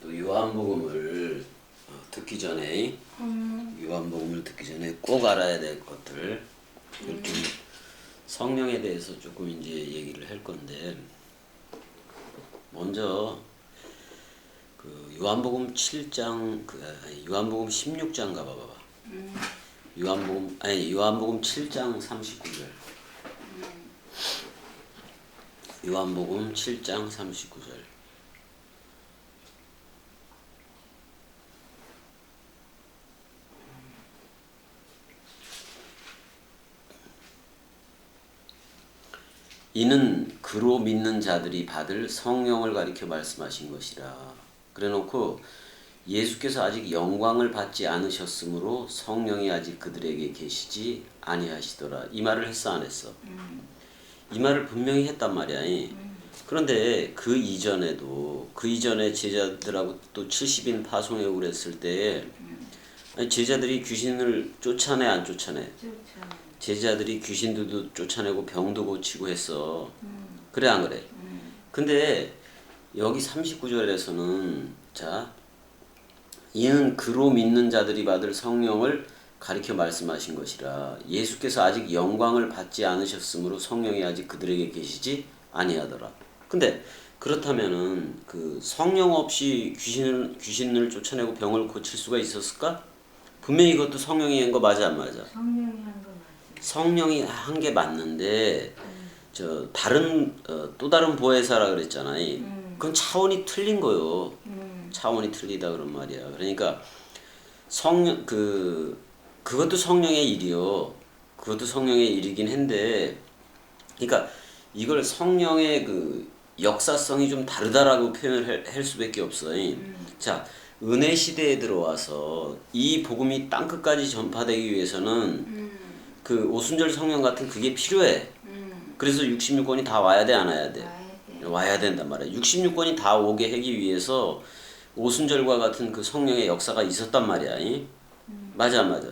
또 요한복음을 어, 듣기 전에 음, 요한복음을 듣기 전에 꼭 알아야 될 것들 좀 성령에 대해서 조금 이제 얘기를 할 건데 먼저 그 요한복음 7장 그 아니, 요한복음 16장 가봐봐. 음, 요한복음 아니 요한복음 7장 39절. 요한복음 7장 39절. 이는 그로 믿는 자들이 받을 성령을 가리켜 말씀하신 것이라. 그래놓고 예수께서 아직 영광을 받지 않으셨으므로 성령이 아직 그들에게 계시지 아니하시더라. 이 말을 했어 안 했어? 이 말을 분명히 했단 말이야. 그런데 그 이전에도 그 이전에 제자들하고 또 70인 파송회고 그랬을 때 아니, 제자들이 귀신을 쫓아내 안 쫓아내? 좋죠. 제자들이 귀신들도 쫓아내고 병도 고치고 했어. 그래 안 그래? 근데 여기 39절에서는 자 이는 그로 믿는 자들이 받을 성령을 가리켜 말씀하신 것이라 예수께서 아직 영광을 받지 않으셨으므로 성령이 아직 그들에게 계시지 아니하더라. 근데 그렇다면은 그 성령 없이 귀신을 귀신을 쫓아내고 병을 고칠 수가 있었을까? 분명히 이것도 성령이 한 거 맞아 안 맞아? 성령이 한. 성령이 한 게 맞는데 저 다른 어, 또 다른 보혜사라 그랬잖아요. 그건 차원이 틀린 거요. 음, 차원이 틀리다 그런 말이야. 그러니까 성령 그 그것도 성령의 일이요. 그것도 성령의 일이긴 한데, 그러니까 이걸 성령의 그 역사성이 좀 다르다라고 표현을 할, 할 수밖에 없어. 자, 은혜 시대에 들어와서 이 복음이 땅 끝까지 전파되기 위해서는 음, 그 오순절 성령 같은 그게 필요해. 음, 그래서 66권이 다 와야 돼, 안 와야 돼? 와야 돼. 와야 된단 말이야. 66권이 다 오게 하기 위해서 오순절과 같은 그 성령의 역사가 있었단 말이야. 이? 맞아, 안 맞아.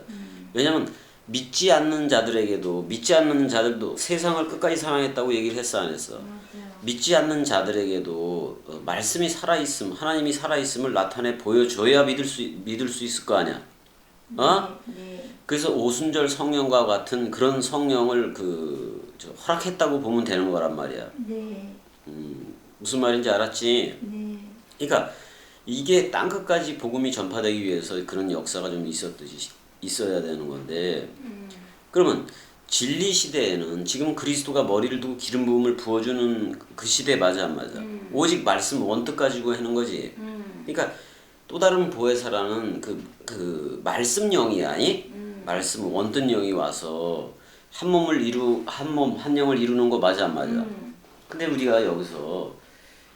왜냐면 믿지 않는 자들에게도 믿지 않는 자들도 세상을 끝까지 사랑했다고 얘기를 했어, 안 했어? 맞아요. 믿지 않는 자들에게도 어, 말씀이 살아 있음, 하나님이 살아 있음을 나타내 보여줘야 믿을 수 믿을 수 있을 거 아니야. 어? 네. 그래서 오순절 성령과 같은 그런 성령을 그 저, 허락했다고 보면 되는 거란 말이야. 네. 음, 무슨 말인지 알았지? 네. 그러니까 이게 땅 끝까지 복음이 전파되기 위해서 그런 역사가 좀 있었듯이 있어야 되는 건데 그러면 진리 시대에는 지금 그리스도가 머리를 두고 기름 부음을 부어주는 그 시대 맞아 안 맞아? 오직 말씀 원뜻 가지고 하는 거지. 음, 그러니까 또 다른 보혜사라는 그, 그 말씀 영이 아니? 말씀 원뜻 영이 와서 한 몸을 이루 한 몸 한 영을 이루는 거 맞아 안 맞아? 음, 근데 우리가 여기서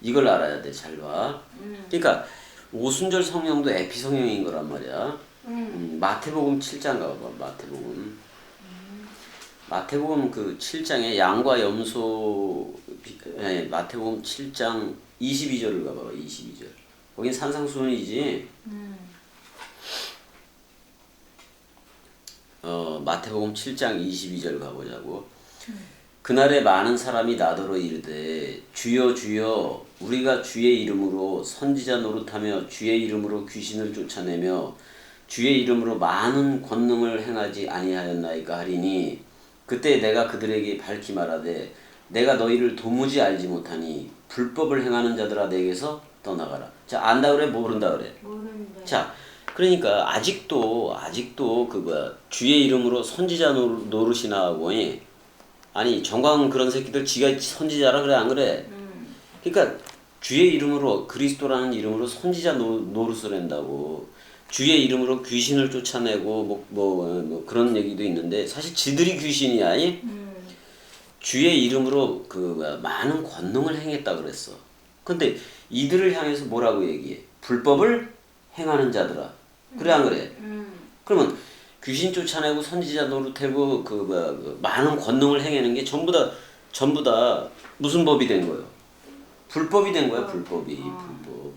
이걸 알아야 돼. 잘 봐. 그러니까 오순절 성령도 에피 성령인 거란 말이야. 음, 마태복음 7장 가봐. 마태복음. 마태복음 그 7장에 양과 염소 비- 예, 마태복음 7장 22절을 가봐. 22절. 거긴 산상수훈이지. 음, 어, 마태복음 7장 22절 가보자고. 그날에 많은 사람이 나더러 이르되 주여 주여 우리가 주의 이름으로 선지자 노릇하며 주의 이름으로 귀신을 쫓아내며 주의 이름으로 많은 권능을 행하지 아니하였나이까 하리니 그때 내가 그들에게 밝히 말하되 내가 너희를 도무지 알지 못하니 불법을 행하는 자들아 내게서 떠나가라. 자 안다 그래 모른다 그래. 모른다. 자, 그러니까 아직도 아직도 그 뭐야 주의 이름으로 선지자 노- 노릇이나 하고 예? 아니 정광 그런 새끼들 지가 선지자라 그래 안 그래? 음, 그러니까 주의 이름으로 그리스도라는 이름으로 선지자 노, 노릇을 한다고 주의 이름으로 귀신을 쫓아내고 뭐, 뭐, 뭐 그런 얘기도 있는데 사실 지들이 귀신이야. 이? 음, 주의 이름으로 그 뭐야, 많은 권능을 행했다 그랬어. 근데 이들을 향해서 뭐라고 얘기해? 불법을 행하는 자들아. 그래 안 그래? 음, 그러면 귀신 쫓아내고 선지자 노릇하고 그 뭐야 그 많은 권능을 행하는 게 전부 다 전부 다 무슨 법이 된 거예요? 불법이 된 거야 불법이 불법.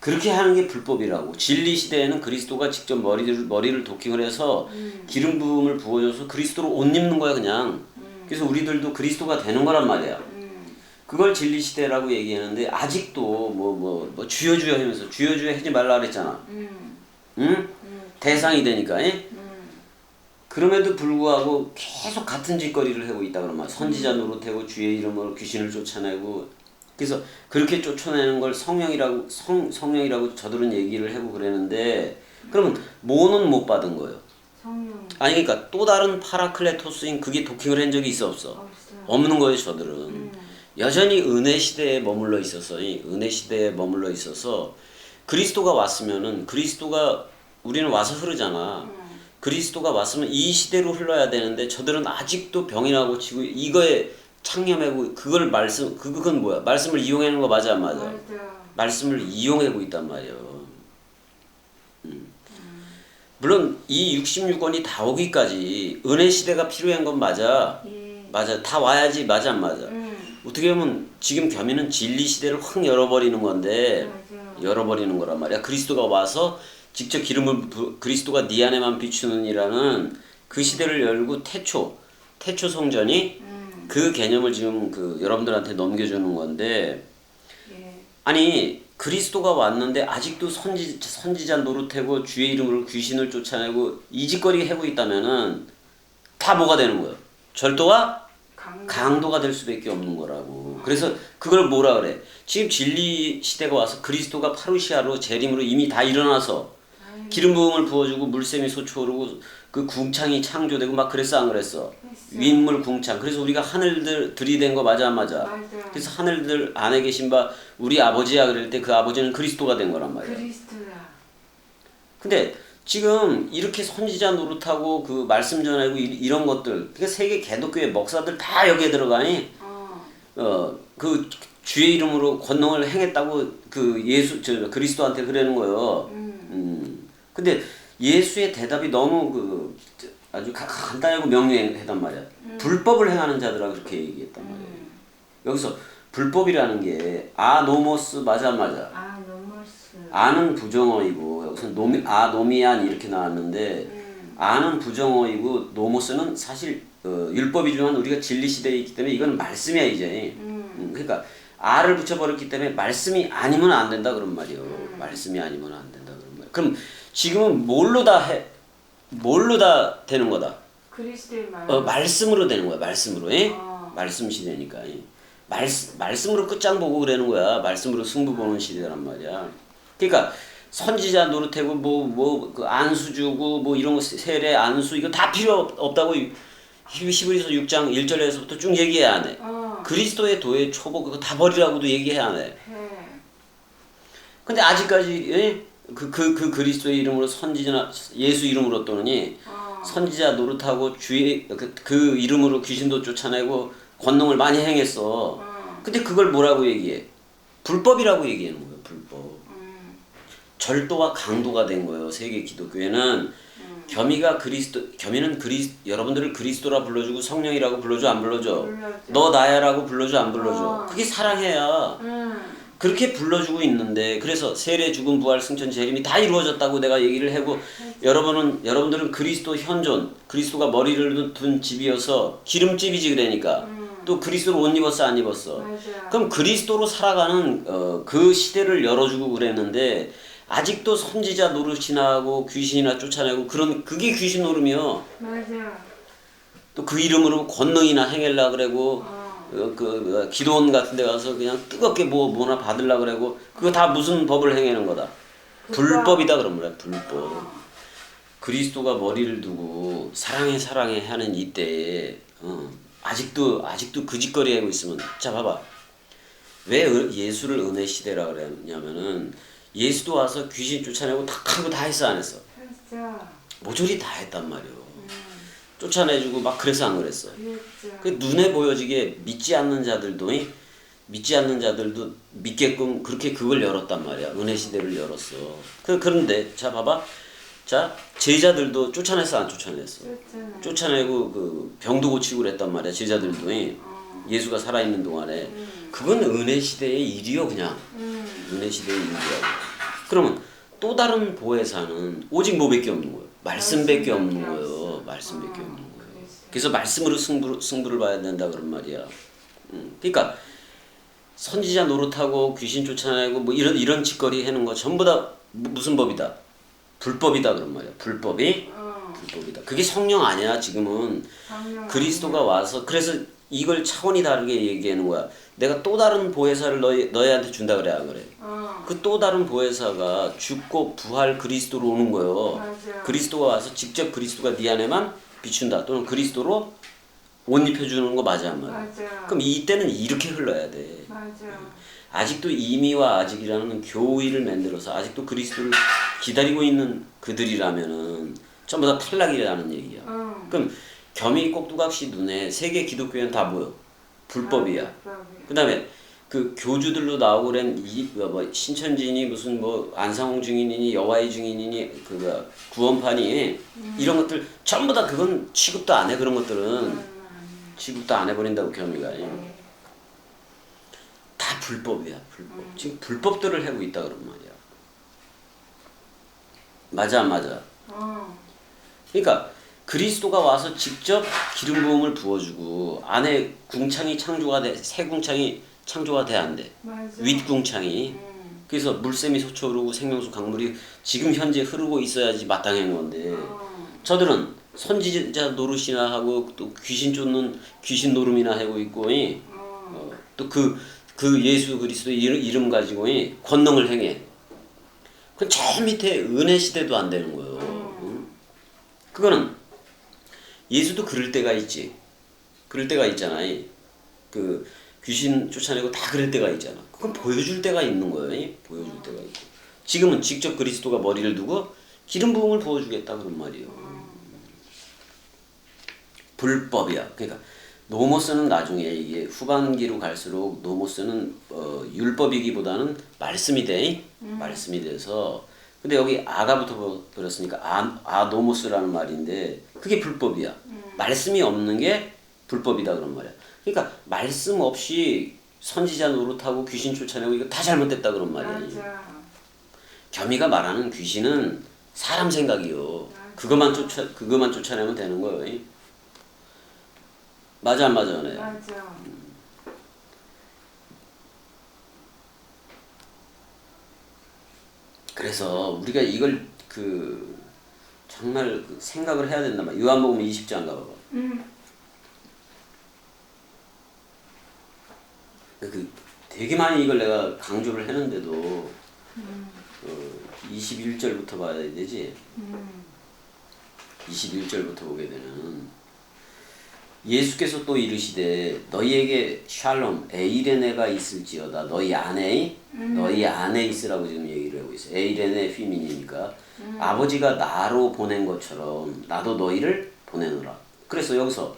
그렇게 하는 게 불법이라고. 진리 시대에는 그리스도가 직접 머리를 머리를 도킹을 해서 기름 부음을 부어줘서 그리스도로 옷 입는 거야 그냥. 그래서 우리들도 그리스도가 되는 거란 말이야. 음, 그걸 진리 시대라고 얘기하는데 아직도 뭐뭐 뭐 주여 주여 하면서 주여 주여 하지 말라 그랬잖아. 음, 응? 음, 대상이 되니까. 예? 음, 그럼에도 불구하고 계속 같은 짓거리를 하고 있다 그러면 선지자 음. 노릇하고 주의 이름으로 귀신을 쫓아내고 그래서 그렇게 쫓아내는 걸 성령이라고 성 성령이라고 저들은 얘기를 하고 그랬는데 그러면 뭐는 못 받은 거예요. 성령 아니 그러니까 또 다른 파라클레토스인 그게 도킹을 한 적이 있어 없어? 없어요. 없는 거예요 저들은. 음, 여전히 은혜 시대에 머물러 있어서 이 은혜 시대에 머물러 있어서 그리스도가 왔으면은 그리스도가 우리는 와서 흐르잖아. 음, 그리스도가 왔으면 이 시대로 흘러야 되는데 저들은 아직도 병이나 고 치고 이거에 창념하고 그걸 말씀 그- 그건 뭐야? 말씀을 이용하는 거 맞아 안 맞아? 맞아. 말씀을 이용하고 있단 말이에요. 음. 물론 이 66권이 다 오기까지 은혜 시대가 필요한 건 맞아. 예. 맞아. 다 와야지 맞아 안 맞아? 음, 어떻게 보면 지금 겸이는 진리 시대를 확 열어버리는 건데 맞아. 열어버리는 거란 말이야. 그리스도가 와서 직접 기름을 부, 그리스도가 네 안에만 비추는이라는 그 시대를 열고 태초 태초 성전이 음, 그 개념을 지금 그 여러분들한테 넘겨주는 건데 예. 아니 그리스도가 왔는데 아직도 선지 선지자 노릇하고 주의 이름으로 귀신을 쫓아내고 이 짓거리 하고 있다면은 다 뭐가 되는 거예요? 절도와 강. 강도가 될 수밖에 없는 거라고. 그래서 그걸 뭐라 그래? 지금 진리 시대가 와서 그리스도가 파루시아로 재림으로 이미 다 일어나서 기름 부음을 부어주고 물샘이 솟아오르고 그 궁창이 창조되고 막 그랬어 안 그랬어? 윗물 궁창. 그래서 우리가 하늘들 들이댄 거 맞아 안 맞아? 맞아. 그래서 하늘들 안에 계신 바 우리 아버지야 그럴 때 그 아버지는 그리스도가 된 거란 말이야. 그리스도야. 근데 지금 이렇게 선지자 노릇하고 그 말씀 전하고 이- 이런 것들 그러니까 세계 개독교회 목사들 다 여기에 들어가니 어, 어그 주의 이름으로 권능을 행했다고 그 예수 저 그리스도한테 그러는 거예요. 음, 음. 근데 예수의 대답이 너무 그 아주 가- 간단하고 명료했단 말이야. 불법을 행하는 자들하고 그렇게 얘기했단 말이야. 음. 여기서 불법이라는 게 아노모스 맞아 안 맞아? 아, 너머스. 아는 부정어이고 여기서 노미 아노미안 이렇게 나왔는데 음, 아는 부정어이고 노모스는 사실 어, 율법이지만 우리가 진리 시대에 있기 때문에 이건 말씀이야 이제. 음, 음, 그러니까 아를 붙여버렸기 때문에 말씀이 아니면 안 된다 그런 말이요. 말씀이 아니면 안 된다 그런 말. 그럼 지금은 뭘로 다 해? 뭘로 다 되는 거다? 그리스도의 말. 어, 말씀으로 되는 거야. 말씀으로. 예? 어. 말씀 시대니까. 예. 말씀 말씀으로 끝장 보고 그러는 거야. 말씀으로 승부 보는 시대란 말이야. 그러니까 선지자 노릇하고 뭐뭐그 안수 주고 뭐 이런 거 세례 안수 이거 다 필요 없- 없다고 히브리서 6장 1절에서부터 쭉 얘기해야 하네. 어, 그리스도의 도의 초보 그거 다 버리라고도 얘기해야 하네. 해. 근데 아직까지 예? 그, 그, 그 그리스도의 이름으로 선지자 예수 이름으로 또는이 어, 선지자 노릇하고 주의 그, 그 이름으로 귀신도 쫓아내고 권능을 많이 행했어. 어, 근데 그걸 뭐라고 얘기해? 불법이라고 얘기하는 거예요. 불법. 음, 절도와 강도가 된 거예요. 세계 기독교회는 겸이가 그리스도 겸이는 그리 여러분들을 그리스도라 불러주고 성령이라고 불러줘 안 불러줘? 불러줘. 너 나야라고 불러줘 안 불러줘? 어. 그게 사랑해야. 음, 그렇게 불러주고 있는데 그래서 세례 죽음 부활 승천 재림이 다 이루어졌다고 내가 얘기를 하고 여러분은 여러분들은 그리스도 현존 그리스도가 머리를 둔 집이어서 기름집이지 그러니까 또 그리스도를 옷 입었어 안 입었어 맞아. 그럼 그리스도로 살아가는 어, 그 시대를 열어주고 그랬는데 아직도 선지자 노릇이나 하고 귀신이나 쫓아내고 그런 그게 귀신 노름이요 맞아. 또 그 이름으로 권능이나 행할라 그러고 어, 어, 그 어, 기도원 같은 데 가서 그냥 뜨겁게 뭐 뭐나 받으려 그러고 그거 다 무슨 법을 행하는 거다. 불법이다 그런 거야. 불법. 그리스도가 머리를 두고 사랑해 사랑해 하는 이때에 어, 아직도 아직도 그 짓거리 하고 있으면 자 봐봐. 왜 은- 예수를 은혜 시대라 그랬냐면은 예수도 와서 귀신 쫓아내고 다 하고 다 했어 안 했어? 했어. 모조리 다 했단 말이오. 음, 쫓아내주고 막 그래서 안 그랬어. 그 눈에 보여지게 믿지 않는 자들도 이 믿지 않는 자들도 믿게끔 그렇게 그걸 열었단 말이야. 은혜 시대를 열었어. 그 그런데 자 봐봐. 자 제자들도 쫓아냈어 안 쫓아냈어? 쫓아내고 그 병도 고치고 그랬단 말이야. 제자들도 이 어, 예수가 살아 있는 동안에 음, 그건 은혜 시대의 일이요 그냥 음, 은혜 시대의 일이야. 그러면 또 다른 보혜사는 오직 뭐밖에 없는 거예요. 말씀밖에 없는 거예요. 말씀밖에 어, 없는 거예요. 그랬어. 그래서 말씀으로 승부, 승부를 봐야 된다 그런 말이야. 음, 그러니까 선지자 노릇하고 귀신 쫓아내고 뭐 이런 이런 짓거리 하는 거 전부 다 무- 무슨 법이다? 불법이다 그런 말이야. 불법이 어. 불법이다. 그게 성령 아니야 지금은 성령 그리스도가 와서 그래서 이걸 차원이 다르게 얘기하는 거야. 내가 또 다른 보혜사를 너희 너희한테 준다 그래 안 그래? 어. 그또 다른 보혜사가 죽고 부활 그리스도로 오는 거예요. 맞아. 그리스도가 와서 직접 그리스도가 네 안에만 비춘다 또는 그리스도로 옷 입혀주는 거 맞아 안 맞아? 맞아. 그럼 이때는 이렇게 흘러야 돼. 맞아. 아직도 이미와 아직이라는 건 교의를 만들어서 아직도 그리스도를 기다리고 있는 그들이라면은 전부 다 탈락이라는 얘기야. 어. 그럼 겸이 꼭두각시 눈에 세계 기독교는 다 뭐요? 불법이야. 불법이. 그다음에 그 교주들로 나오고 그런 이뭐 신천지니 무슨 뭐 안상홍 증인이니 여와의 증인이니 그거 구원판이 이런 것들 전부 다 그건 취급도 안 해 그런 것들은 취급도 안 해버린다고 겸이가 네. 다 불법이야 불법 지금 불법들을 하고 있다 그런 말이야 맞아 안 맞아 어. 그러니까 그리스도가 와서 직접 기름 부음을 부어주고 안에 궁창이 창조가 돼 새 궁창이 창조가 돼 안 돼? 맞아. 윗궁창이 음. 그래서 물샘이 솟아오르고 생명수 강물이 지금 현재 흐르고 있어야지 마땅한 건데 어. 저들은 선지자 노릇이나 하고 또 귀신 쫓는 귀신 노름이나 하고 있고 어. 또그 그 예수 그리스도의 이름, 가지고 이 권능을 행해. 그건 저 밑에 은혜 시대도 안 되는 거예요. 응? 그거는 예수도 그럴 때가 있지. 그럴 때가 있잖아. 이. 그 귀신 쫓아내고 다 그럴 때가 있잖아. 그건 보여줄 때가 있는 거예요. 이. 보여줄 때가 있고. 지금은 직접 그리스도가 머리를 두고 기름 부음을 부어주겠다 그런 말이에요. 불법이야. 그러니까 노모스는 나중에 이게 후반기로 갈수록 노모스는 어, 율법이기보다는 말씀이 돼 말씀이 돼서 근데 여기 아가부터 버렸으니까 아, 아노모스라는 말인데 그게 불법이야. 말씀이 없는 게 불법이다 그런 말이야. 그러니까 말씀 없이 선지자 노릇하고 귀신 쫓아내고 이거 다 잘못됐다 그런 말이야. 맞아. 겸이가 말하는 귀신은 사람 생각이요. 그것만 쫓아 그것만 쫓아내면 되는 거예요. 이. 맞아 안 맞아 네. 맞아. 그래서 우리가 이걸 그 정말 그 생각을 해야 된단 말이야. 요한복음 20장 가봐봐. 음. 그 되게 많이 이걸 내가 강조를 했는데도 어, 21절부터 봐야 되지. 음. 21절부터 보게 되면 예수께서 또 이르시되 너희에게 샬롬 에이레네가 있을지어다. 너희 안에 너희 안에 있으라고 지금 얘기를 하고 있어요. 에이레네 휘민이니까. 아버지가 나로 보낸 것처럼 나도 너희를 보내노라. 그래서 여기서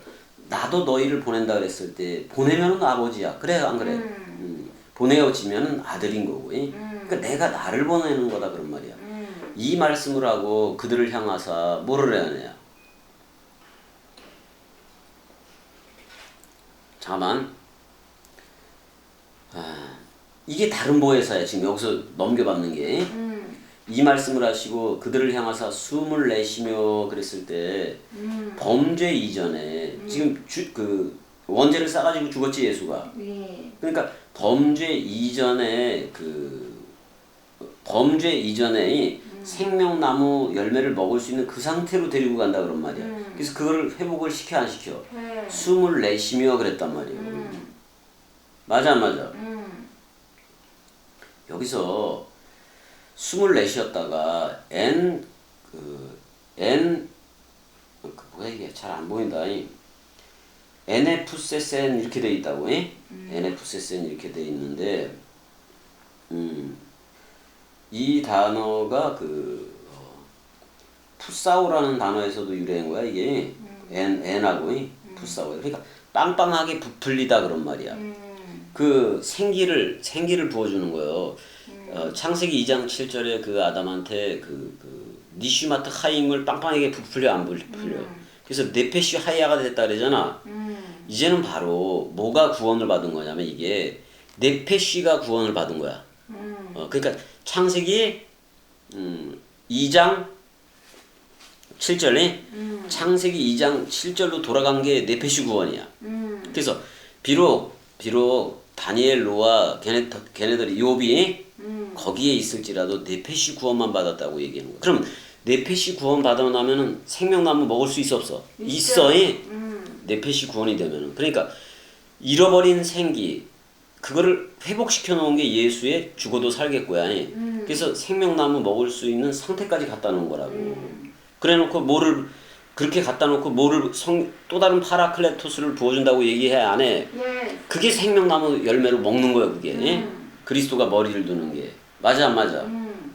나도 너희를 보낸다 그랬을 때 보내면은 아버지야. 그래 안 그래? 음. 보내어지면은 아들인 거고. 이? 그러니까 내가 나를 보내는 거다 그런 말이야. 음. 이 말씀을 하고 그들을 향하사 뭐를 해야 하냐? 잠깐만. 아, 이게 다른 보혜사야. 지금 여기서 넘겨받는 게. 음. 이 말씀을 하시고 그들을 향하사 숨을 내쉬며 그랬을 때 음. 범죄 이전에 지금 주, 그 원죄를 싸가지고 죽었지 예수가. 네. 그러니까 범죄 이전에 그 범죄 이전에 이 생명나무 열매를 먹을 수 있는 그 상태로 데리고 간다 그런 말이야. 음. 그래서 그걸 회복을 시켜 안 시켜? 해. 숨을 내쉬며 그랬단 말이에요. 음. 맞아 안 맞아? 음. 여기서 숨을 내쉬었다가 n 그 n 그 뭐야 이게 잘 안 보인다. 이. NFCSN 이렇게 돼 있다고. 이? NFCSN 이렇게 돼 있는데 음. 이 단어가 그 어, 푸사오라는 단어에서도 유래한 거야 이게 N N하고 이 푸사오 그러니까 빵빵하게 부풀리다 그런 말이야. 음. 그 생기를 생기를 부어주는 거예요. 어, 창세기 2장 7절에 그 아담한테 그, 그 니슈마트 하임을 빵빵하게 부풀려 안 부풀려. 그래서 네페시 하이아가 됐다 그러잖아. 음. 이제는 바로 뭐가 구원을 받은 거냐면 이게 네페시가 구원을 받은 거야. 음. 어, 그러니까 창세기 음, 2장 7절에 음. 창세기 2장 7절로 돌아간 게 네페시 구원이야. 음. 그래서 비록 비록 다니엘 노아 걔네 걔네들이 욥이 음. 거기에 있을지라도 네페시 구원만 받았다고 얘기하는 거야. 그럼 네페시 구원 받아 나면은 생명나무 먹을 수 있어 없어? 있어이 음. 네페시 구원이 되면은 그러니까 잃어버린 생기 그거를 회복시켜 놓은 게 예수의 죽어도 살겠고야. 음. 그래서 생명나무 먹을 수 있는 상태까지 갖다 놓은 거라고. 음. 그래 놓고 뭐를 그렇게 갖다 놓고 뭐를 성, 또 다른 파라클레토스를 부어준다고 얘기해 안 해. 예. 그게 생명나무 열매로 먹는 거야 그게. 음. 그리스도가 머리를 두는 게 맞아 안 맞아? 음.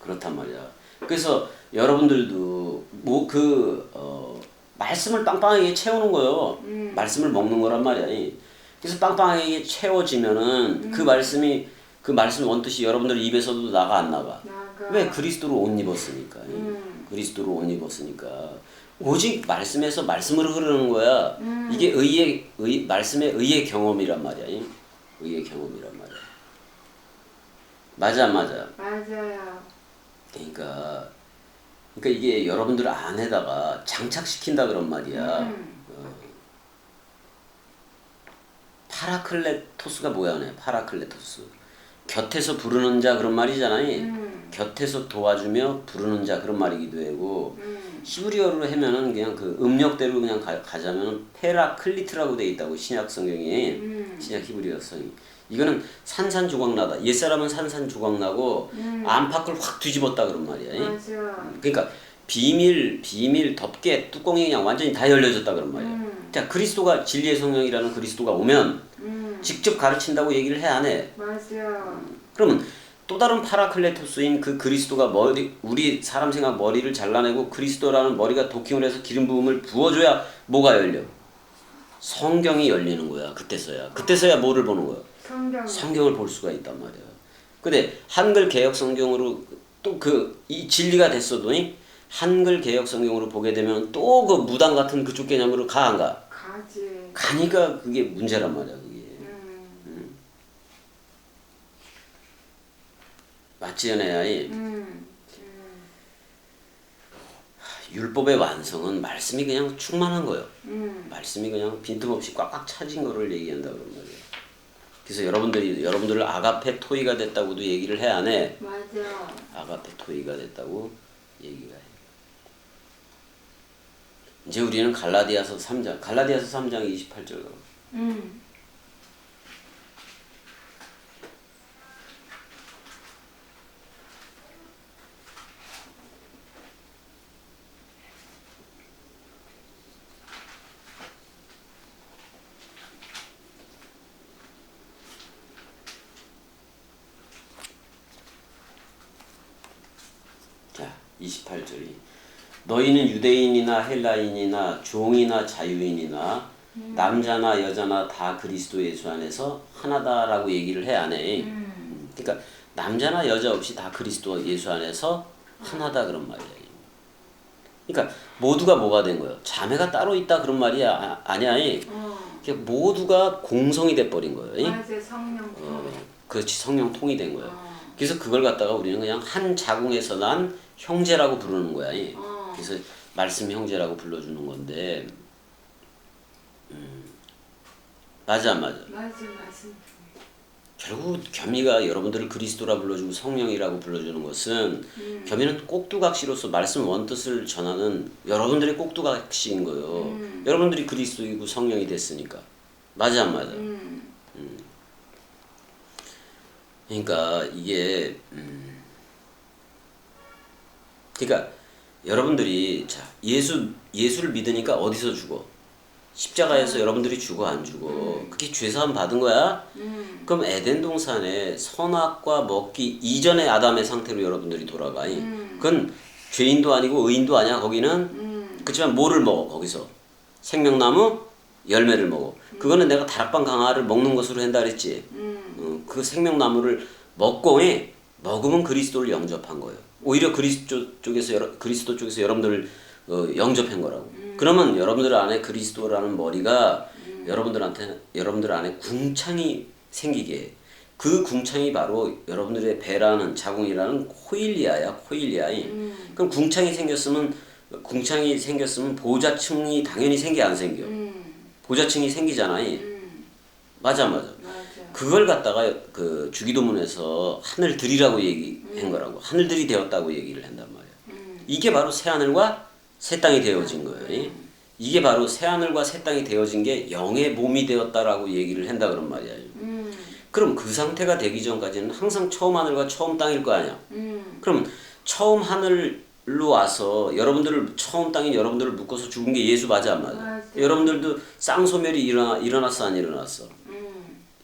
그렇단 말이야. 그래서 여러분들도 뭐 그 어, 말씀을 빵빵하게 채우는 거요. 음. 말씀을 먹는 거란 말이야. 그래서 빵빵하게 채워지면은 음. 그 말씀이 그 말씀 원뜻이 여러분들 입에서도 나가 안 나가. 나가. 왜 그리스도로 옷 입었으니까. 음. 그리스도로 옷 입었으니까. 오직 말씀에서 말씀으로 흐르는 거야. 음. 이게 의의 의 말씀의 의의 경험이란 말이야. 의의 경험이란 말이야. 맞아 안 맞아. 맞아요. 그러니까 그러니까 이게 여러분들 안에다가 장착시킨다 그런 말이야. 음. 파라클레토스가 뭐야, 네? 파라클레토스. 곁에서 부르는 자 그런 말이잖아요. 음. 곁에서 도와주며 부르는 자 그런 말이기도 하고 음. 히브리어로 하면은 그냥 그 음력대로 그냥 가, 가자면은 페라클리트라고 돼 있다고 신약 성경에 음. 신약 히브리어 성이 이거는 산산조각나다 옛사람은 산산조각나고 음. 안팎을 확 뒤집었다 그런 말이야. 맞아. 그러니까 비밀 비밀 덮개 뚜껑이 그냥 완전히 다 열려졌다 그런 말이야. 음. 자 그리스도가 진리의 성령이라는 그리스도가 오면 음. 직접 가르친다고 얘기를 해 안 해? 맞아. 그러면 또 다른 파라클레토스인 그 그리스도가 머리 우리 사람 생각 머리를 잘라내고 그리스도라는 머리가 도킹을 해서 기름 부음을 부어줘야 뭐가 열려? 성경이 열리는 거야 그때서야 그때서야 뭐를 보는 거야? 성경. 성경을 볼 수가 있단 말이야. 근데 한글 개혁 성경으로 또 그 이 진리가 됐어도 이 한글 개혁 성경으로 보게 되면 또 그 무당 같은 그쪽 개념으로 가 안 가? 가지. 가니까 그게 문제란 말이야 그게. 음. 맞지 연애야 이 음. 율법의 완성은 말씀이 그냥 충만한 거예요. 음. 말씀이 그냥 빈틈없이 꽉꽉 차진 거를 얘기한다 그런 말이에요. 그래서 여러분들이 여러분들을 아가페 토이가 됐다고도 얘기를 해 안 해? 맞아. 아가페 토이가 됐다고 얘기가 해. 이제 우리는 갈라디아서 3장, 갈라디아서 3장 28절 가. 음. 자, 28절이 너희는 유대인이나 헬라인이나 종이나 자유인이나 남자나 여자나 다 그리스도 예수 안에서 하나다라고 얘기를 해안 해. 음, 그러니까 남자나 여자 없이 다 그리스도 예수 안에서 하나다 그런 말이야. 그러니까 모두가 뭐가 된 거예요? 자매가 따로 있다 그런 말이야 아, 아니야. 어. 모두가 공성이 돼 버린 거예요. 맞아. 성령. 어, 그렇지 성령 통이 된 거예요. 어. 그래서 그걸 갖다가 우리는 그냥 한 자궁에서 난 형제라고 부르는 거야. 이. 어. 그래서 말씀 형제라고 불러주는 건데, 음, 맞아 안 맞아. 맞아. 맞아. 결국 겸이가 여러분들을 그리스도라 불러주고 성령이라고 불러주는 것은 음. 겸이는 꼭두각시로서 말씀 원뜻을 전하는 여러분들의 꼭두각시인 거예요. 음. 여러분들이 그리스도이고 성령이 됐으니까 맞아 안 맞아. 음. 그러니까 이게 음 그러니까 여러분들이 자 예수 예수를 믿으니까 어디서 죽어? 십자가에서 여러분들이 죽어 안 죽어? 그게 죄사함 받은 거야? 음. 그럼 에덴 동산에 선악과 먹기 이전의 아담의 상태로 여러분들이 돌아가. 음. 그건 죄인도 아니고 의인도 아니야. 거기는 음. 그렇지만 뭐를 먹어 거기서 생명나무 열매를 먹어. 그거는 내가 다락방 강화를 먹는 것으로 한다 그랬지. 음. 어, 그 생명나무를 먹고 예, 먹으면 그리스도를 영접한 거예요. 오히려 그리스도 쪽에서 여러, 그리스도 쪽에서 여러분들을 어, 영접한 거라고. 그러면 여러분들 안에 그리스도라는 머리가 여러분들한테 여러분들 안에 궁창이 생기게 해. 그 궁창이 바로 여러분들의 배라는 자궁이라는 코일리아야 코일리아. 음. 그럼 궁창이 생겼으면 궁창이 생겼으면 보좌층이 당연히 생겨 안 생겨. 음. 보좌층이 생기잖아. 음. 맞아 맞아. 맞아. 그걸 갖다가 그 주기도문에서 하늘 들이라고 얘기한 거라고 하늘 들이 되었다고 얘기를 한단 말이야. 음. 이게 바로 새 하늘과 새 땅이 되어진 거예요. 이게 바로 새 하늘과 새 땅이 되어진 게 영의 몸이 되었다라고 얘기를 한다 그런 말이야. 음. 그럼 그 상태가 되기 전까지는 항상 처음 하늘과 처음 땅일 거 아니야. 음. 그럼 처음 하늘로 와서 여러분들을 처음 땅인 여러분들을 묶어서 죽은 게 예수 맞아 안 맞아? 맞아요. 여러분들도 쌍소멸이 일어나 일어났어 안 일어났어?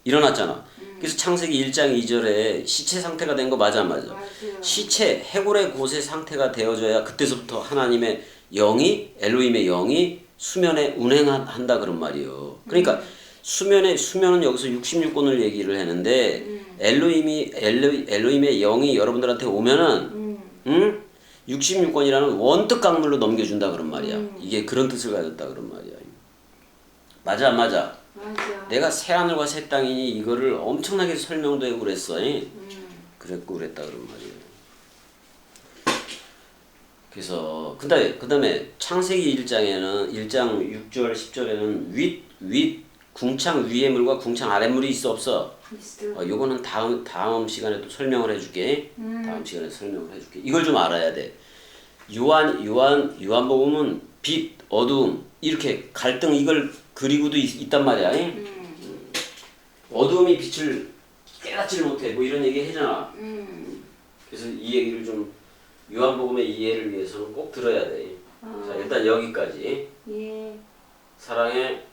음. 일어났잖아. 그래서 창세기 1장 2절에 시체 상태가 된 거 맞아 안 맞아? 시체 해골의 곳의 상태가 되어져야 그때서부터 하나님의 영이 엘로힘의 영이 수면에 운행한다 그런 말이에요. 그러니까 수면에 수면은 여기서 66권을 얘기를 했는데 엘로힘이 엘로, 엘로힘의 영이 여러분들한테 오면은 음. 응? 66권이라는 원뜻 강물로 넘겨준다 그런 말이야. 이게 그런 뜻을 가졌다 그런 말이야. 맞아 안 맞아? 맞아. 내가 새 하늘과 새 땅이니 이거를 엄청나게 설명도 하고 그랬어. 잉? 음. 그랬고 그랬다 그런 말이에요. 그래서 그다음에 그다음에 창세기 1장에는 1장 6절 10절에는 윗윗 궁창 위의 물과 궁창 아래 물이 있어 없어. 있어. 어, 요거는 다음 다음 시간에 또 설명을 해줄게. 음. 다음 시간에 설명을 해줄게. 이걸 좀 알아야 돼. 요한 요한 요한복음은 빛 어두움 이렇게 갈등 이걸 그리고도 있, 단 말이야. 잉? 음. 어두움이 빛을 깨닫지를 못해. 뭐 이런 얘기 하잖아. 음. 그래서 이 얘기를 좀 요한복음의 이해를 위해서는 꼭 들어야 돼. 어. 자 일단 여기까지 예. 사랑의